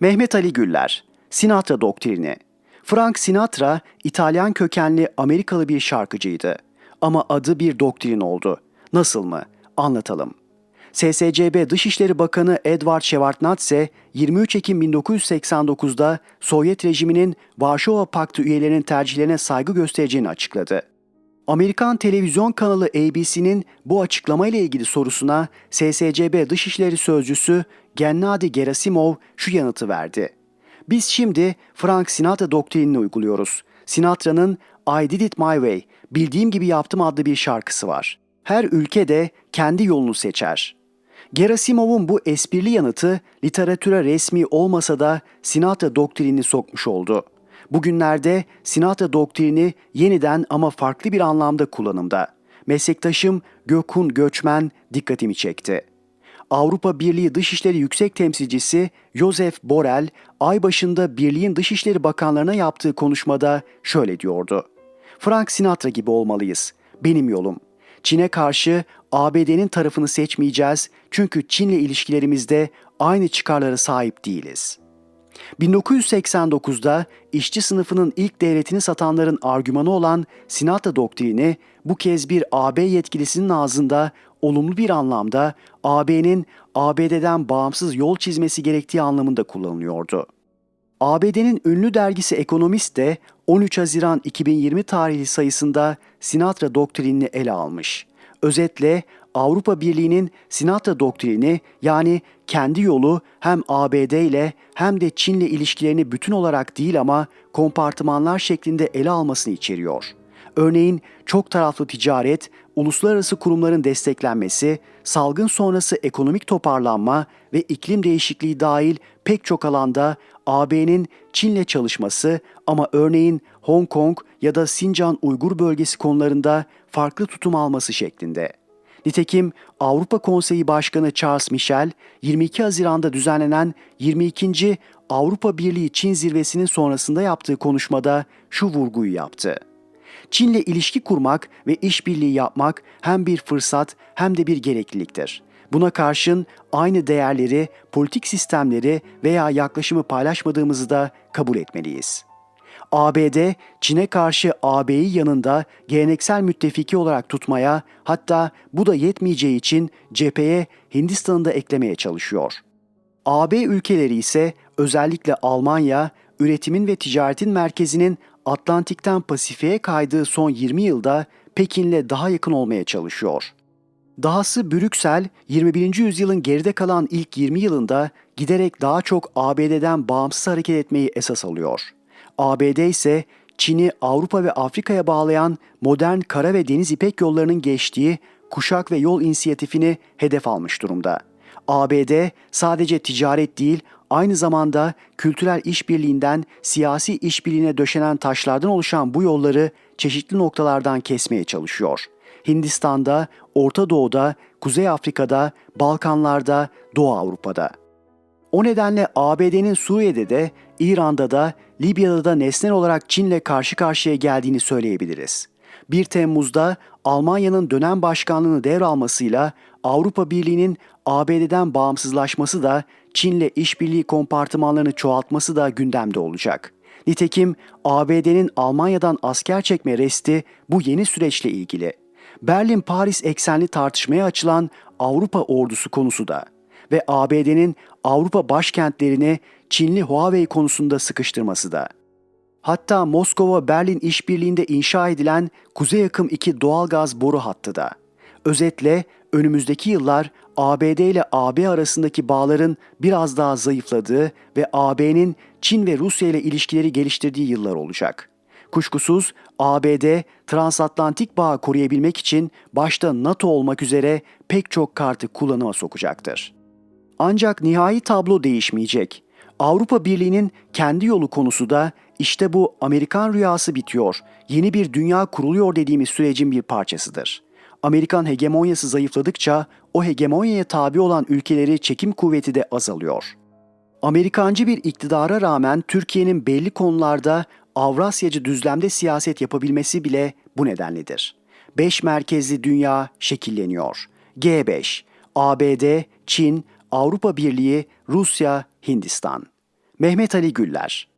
Mehmet Ali Güller, Sinatra doktrini. Frank Sinatra, İtalyan kökenli Amerikalı bir şarkıcıydı. Ama adı bir doktrin oldu. Nasıl mı? Anlatalım. SSCB Dışişleri Bakanı Edward Shevardnadze 23 Ekim 1989'da Sovyet rejiminin Varşova Paktı üyelerinin tercihlerine saygı göstereceğini açıkladı. Amerikan televizyon kanalı ABC'nin bu açıklamayla ilgili sorusuna SSCB Dışişleri Sözcüsü Gennady Gerasimov şu yanıtı verdi. Biz şimdi Frank Sinatra doktrinini uyguluyoruz. Sinatra'nın I Did It My Way, Bildiğim Gibi Yaptım adlı bir şarkısı var. Her ülke de kendi yolunu seçer. Gerasimov'un bu esprili yanıtı literatüre resmi olmasa da Sinatra doktrinini sokmuş oldu. Bugünlerde Sinatra doktrini yeniden ama farklı bir anlamda kullanımda. Meslektaşım Gökhan Göçmen dikkatimi çekti. Avrupa Birliği Dışişleri Yüksek Temsilcisi Josef Borrell, ay başında Birliğin Dışişleri Bakanlarına yaptığı konuşmada şöyle diyordu. Frank Sinatra gibi olmalıyız. Benim yolum. Çin'e karşı ABD'nin tarafını seçmeyeceğiz çünkü Çin'le ilişkilerimizde aynı çıkarlara sahip değiliz. 1989'da işçi sınıfının ilk devletini satanların argümanı olan Sinatra doktrini bu kez bir AB yetkilisinin ağzında olumlu bir anlamda AB'nin ABD'den bağımsız yol çizmesi gerektiği anlamında kullanılıyordu. ABD'nin ünlü dergisi Economist de 13 Haziran 2020 tarihli sayısında Sinatra doktrinini ele almış. Özetle Avrupa Birliği'nin Sinatra doktrini yani kendi yolu hem ABD ile hem de Çin'le ilişkilerini bütün olarak değil ama kompartımanlar şeklinde ele almasını içeriyor. Örneğin çok taraflı ticaret, uluslararası kurumların desteklenmesi, salgın sonrası ekonomik toparlanma ve iklim değişikliği dahil pek çok alanda AB'nin Çin'le çalışması ama örneğin Hong Kong ya da Sincan Uygur bölgesi konularında farklı tutum alması şeklinde. Nitekim Avrupa Konseyi Başkanı Charles Michel 22 Haziran'da düzenlenen 22. Avrupa Birliği Çin zirvesinin sonrasında yaptığı konuşmada şu vurguyu yaptı. Çin'le ilişki kurmak ve işbirliği yapmak hem bir fırsat hem de bir gerekliliktir. Buna karşın aynı değerleri, politik sistemleri veya yaklaşımı paylaşmadığımızı da kabul etmeliyiz. ABD, Çin'e karşı AB'yi yanında geleneksel müttefiki olarak tutmaya, hatta bu da yetmeyeceği için cepheye Hindistan'ı da eklemeye çalışıyor. AB ülkeleri ise özellikle Almanya, üretimin ve ticaretin merkezinin Atlantik'ten Pasifik'e kaydığı son 20 yılda Pekin'le daha yakın olmaya çalışıyor. Dahası Brüksel, 21. yüzyılın geride kalan ilk 20 yılında giderek daha çok ABD'den bağımsız hareket etmeyi esas alıyor. ABD ise Çin'i Avrupa ve Afrika'ya bağlayan modern kara ve deniz ipek yollarının geçtiği kuşak ve yol inisiyatifini hedef almış durumda. ABD sadece ticaret değil, aynı zamanda kültürel işbirliğinden siyasi işbirliğine döşenen taşlardan oluşan bu yolları çeşitli noktalardan kesmeye çalışıyor. Hindistan'da, Orta Doğu'da, Kuzey Afrika'da, Balkanlar'da, Doğu Avrupa'da. O nedenle ABD'nin Suriye'de de, İran'da da, Libya'da da nesnel olarak Çin'le karşı karşıya geldiğini söyleyebiliriz. 1 Temmuz'da Almanya'nın dönem başkanlığını devralmasıyla Avrupa Birliği'nin ABD'den bağımsızlaşması da Çin'le işbirliği kompartımanlarını çoğaltması da gündemde olacak. Nitekim ABD'nin Almanya'dan asker çekme resti bu yeni süreçle ilgili. Berlin-Paris eksenli tartışmaya açılan Avrupa ordusu konusu da ve ABD'nin Avrupa başkentlerini Çinli Huawei konusunda sıkıştırması da. Hatta Moskova-Berlin işbirliğinde inşa edilen Kuzey Akım 2 doğalgaz boru hattı da. Özetle önümüzdeki yıllar ABD ile AB arasındaki bağların biraz daha zayıfladığı ve AB'nin Çin ve Rusya ile ilişkileri geliştirdiği yıllar olacak. Kuşkusuz ABD transatlantik bağı koruyabilmek için başta NATO olmak üzere pek çok kartı kullanıma sokacaktır. Ancak nihai tablo değişmeyecek. Avrupa Birliği'nin kendi yolu konusu da işte bu Amerikan rüyası bitiyor, yeni bir dünya kuruluyor dediğimiz sürecin bir parçasıdır. Amerikan hegemonyası zayıfladıkça o hegemonyaya tabi olan ülkeleri çekim kuvveti de azalıyor. Amerikancı bir iktidara rağmen Türkiye'nin belli konularda Avrasyacı düzlemde siyaset yapabilmesi bile bu nedenledir. Beş merkezli dünya şekilleniyor. G5, ABD, Çin, Avrupa Birliği, Rusya, Hindistan. Mehmet Ali Güller